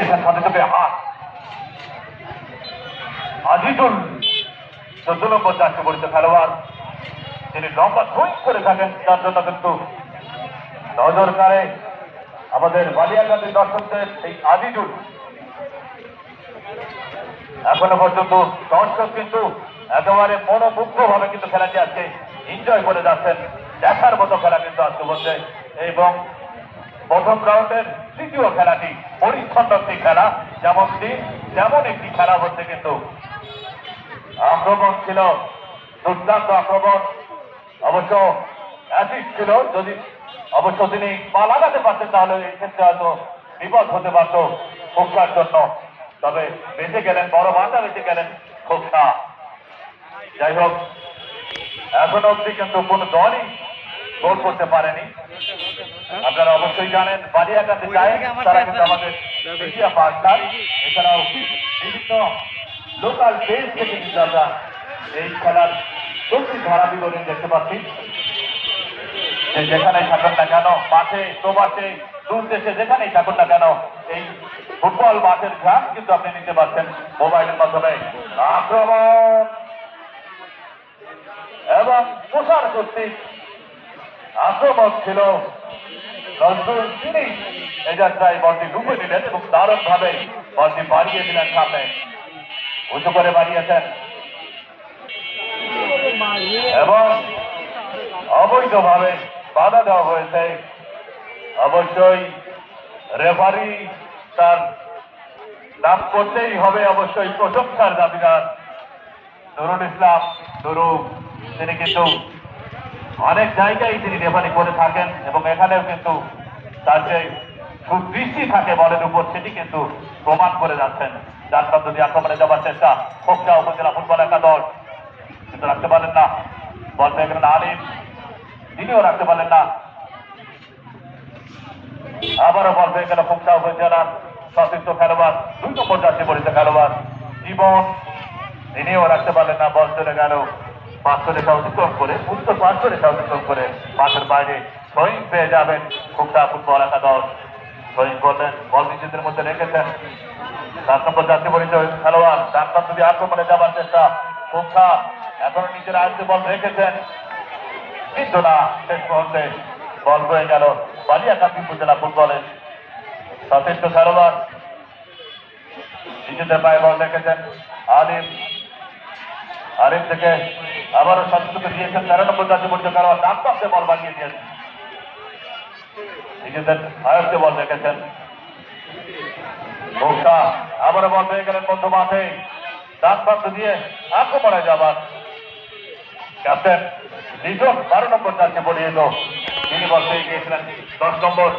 এসে সাথে সাথে হাত। আজিজুল চোদ্দ নম্বর চারটে পরিচিত খেলোয়াড়, তিনি লম্বা সুইং করে থাকেন, তার জন্য কিন্তু নজর কাড়ে আমাদের বালিয়াঘাটের দর্শকদের এই আজিজুল এখনও পর্যন্ত দর্শক কিন্তু একেবারে মনোমুগ্ধ ভাবে কিন্তু খেলাটি আজকে এনজয় করে যাচ্ছেন। দেখার মতো খেলা কিন্তু আজকে বলছে। এবং প্রথম রাউন্ডের তৃতীয় খেলাটি পরিচ্ছন্ন একটি খেলা। যেমন দিন যেমন একটি খেলা হচ্ছে কিন্তু। আক্রমণ ছিল, দুর্দান্ত আক্রমণ। অবশ্য অ্যাসিড ছিল, যদি অবশ্য তিনি পা লাগাতে পারতেন, তাহলে এই ক্ষেত্রে হয়তো বিপদ হতে পারত খোকসার জন্য। তবে বেঁচে গেলেন, বড় মাথা বেঁচে গেলেন খোকসা। যাই হোক, এখন অবধি কিন্তু কোন দলই গোল করতে পারেনি। আপনারা অবশ্যই জানেন বালিয়াকাতে যায় তারা কিন্তু আমাদের এশিয়া পার্টনার এছাড়াও বিভিন্ন লোকাল দেশ থেকে কিন্তু আমরা এই খেলার প্রতি ধারা বিবরণ দেখতে পাচ্ছি। যে যেখানে থাকুন না কেন মাঠে প্রবাসে দূর দেশে যেখানেই থাকুন না কেন এই ফুটবল মাঠের ঘাম কিন্তু আপনি নিতে পারছেন মোবাইলের মাধ্যমে। আক্রমণ! এবং প্রসার কর্তৃক আক্রমণ ছিল। নজরুল তিনি এই যাত্রায় বলটি ডুবে দিলেন এবং দারুণ ভাবে বলটি বাড়িয়ে দিলেন সামনে। উঁচু করে বাড়িয়েছেন। এবং অবৈধভাবে বাধা দেওয়া হয়েছে। অবশ্যই রেফারি তার নাম করতেই হবে, অবশ্যই প্রশংসার দাবিদার। নুরুল ইসলাম নুরু তিনি কিন্তু অনেক জায়গায় তিনি রেফারি করে থাকেন এবং এখানেও কিন্তু তার যে সুদৃষ্টি থাকে বলের উপর, সেটি কিন্তু প্রমাণ করে যাচ্ছেন। যার পদ্ধতি আক্রমণে যাওয়ার চেষ্টা, খোকসা উপজেলা ফুটবল একাদশ। কিন্তু রাখতে পারেন না। বল পেয়ে গেলেন আলিম তিনিও রাখতে পারেন না। আবারও বল পেয়ে গেল খোকসা উপজেলার সতীর্থ খেলোয়াড়, দুই নম্বর চারটি পরিচিত খেলোয়াড়, জীবন। তিনিও রাখতে পারলেন না, বল চলে গেল। পাঁচশো রেখা অতিক্রম করে উত্তর পাঁচশো রেখা অতিক্রম করে মাঠের বাইরে সহিং পেয়ে যাবেন খুবটা ফুটবল একাদশ। সহিং করলেন বল নিজেদের মধ্যে রেখেছেন। সাত নম্বর জাতীয় পরিচয়, খেলোয়াড় ডান পাশ আক্রমণে যাবার চেষ্টা। খুবটা এখনও নিজের আয়ত্তে বল রেখেছেন। কিন্তু না, শেষ মুহূর্তে বল হয়ে গেল বালিয়াকান্দি উপজেলা ফুটবলের সতীর্থ খেলোয়াড় নিজেদের পায়ে বল রেখেছেন। আলিম আলিম থেকে আবারও সতীর্থকে দিয়েছেন তেরো নম্বর জাতীয় পর্যন্ত খেলোয়াড় ডান পাশে বল বানিয়ে দিয়েছেন নিজেদের আয়ত্তে বল রেখেছেন আবারও বল পেয়ে গেলেন বন্ধু মাঠে। ডান প্রান্ত দিয়ে আক্রমণে যাবার। ক্যাপ্টেন লিজন বারো নম্বর চারকে বলিয়ে তিনি বল পেয়ে গিয়েছিলেন দশ নম্বর।